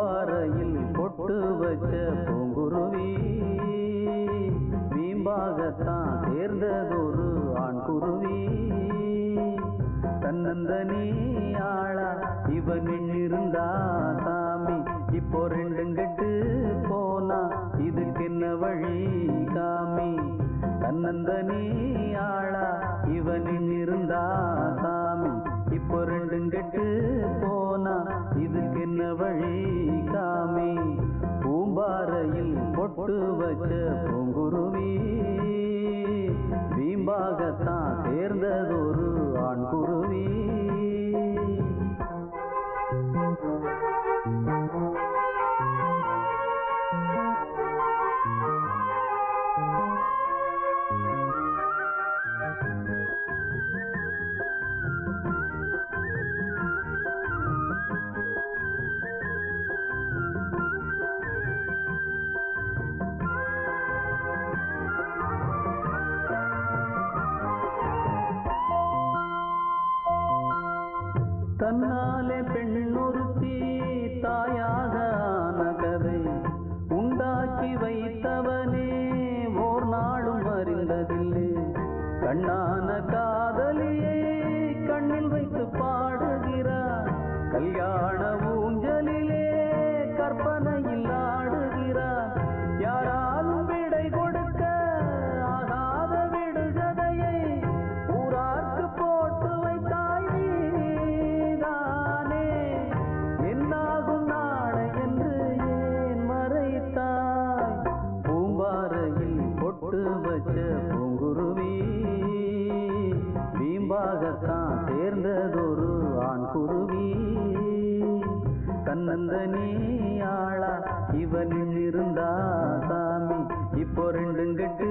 பூம்பாறையில் பொட்டு வச்ச பூங்குருவி. வீம்பாகத்தான் சேர்ந்ததொரு ஆண் குருவி தன்னந்தனி ஆளா இவன் நின்னிருந்தா சாமி. இப்போ ரெண்டுங்கட்டு போனா இதுக்கு என்ன வழி காமி? தன்னந்தனி ஆளா இவன் நின்னிருந்தா சாமி. இப்போ ரெண்டும் போ பொட்டு வச்ச பொங்குருவி வீம்பாகத்தான் சேர்ந்ததொரு தன்னாலே பெண்ணொருத்தி தாயாக ஆன கதை உண்டாக்கி வைத்தவனே ஓர் நாளும் அறிந்ததில்லை. கண்ணான காதல் தன்னந்தனி ஆளா. இவனில் இருந்தா சாமி. இப்போ ரெண்டும் கெட்டு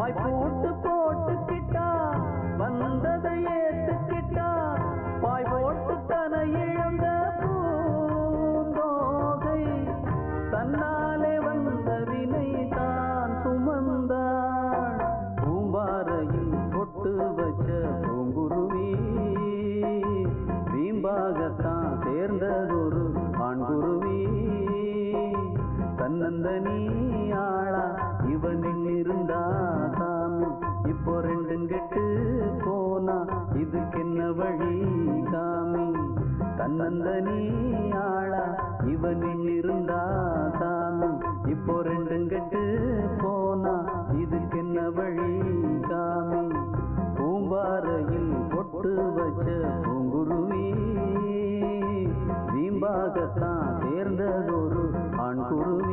வாய்ப்போட்டு போட்டுக்கிட்டா இதுக்கு என்ன வழி காமி தன்னந்தனி ஆளா இவனில் இருந்தா சாமி. இப்போ ரெண்டும் கெட்டு போனா இதுக்கு என்ன வழி காமி? பூம்பாறையில் பொட்டு வச்ச பூங்குருவி வீம்பாகத்தான் சேர்ந்ததொரு ஆண் குருவி